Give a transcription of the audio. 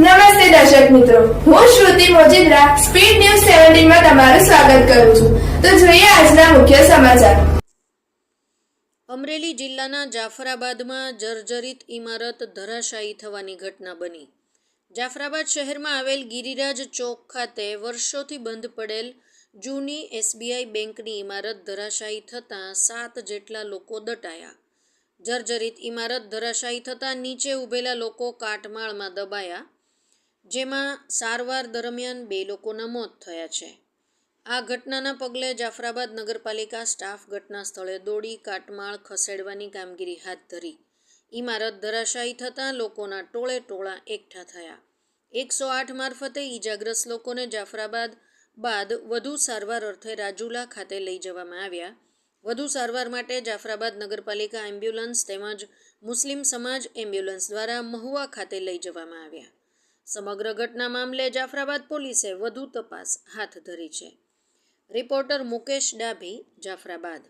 નમસ્તે દર્શક મિત્રો. હું શ્રુતિ મોજીદ્રા, સ્પીડ ન્યૂઝ સેવન્ટીનમાં તમારું સ્વાગત કરું છું. તો જોઈએ આજના મુખ્ય સમાચાર. અમરેલી જિલ્લાના જાફરાબાદમાં જર્જરિત ઇમારત ધરાશાયી થવાની ઘટના બની. જાફરાબાદ શહેરમાં આવેલ ગિરિરાજ ચોક ખાતે વર્ષોથી બંધ પડેલ જૂની એસબીઆઈ બેંકની ઇમારત ધરાશાયી થતાં સાત જેટલા લોકો દટાયા. જર્જરિત ઇમારત ધરાશાયી થતાં નીચે ઊભેલા લોકો કાટમાળમાં દબાયા. જેમાં સારવાર દરમિયાન બે લોકોના મોત થયા છે. આ ઘટનાના પગલે જાફરાબાદ નગરપાલિકા સ્ટાફ ઘટના સ્થળે દોડી, કાટમાળ, ખસેડવાની કામગીરી હાથ ધરી. ઇમારત ધરાશાયી થતાં લોકોના ટોળે ટોળા એકઠા થયા. એકસો આઠ મારફતે ઈજાગ્રસ્ત લોકોને જાફરાબાદ બાદ વધુ સારવાર અર્થે રાજુલા ખાતે લઈ જવામાં આવ્યા. વધુ સારવાર માટે જાફરાબાદ નગરપાલિકા એમ્બ્યુલન્સ તેમજ મુસ્લિમ સમાજ એમ્બ્યુલન્સ દ્વારા મહુવા ખાતે લઈ જવામાં આવ્યા. સમગ્ર ઘટના મામલે જાફરાબાદ પોલીસે વધુ તપાસ હાથ ધરી છે. રિપોર્ટર મુકેશ ડાભી જાફરાબાદ.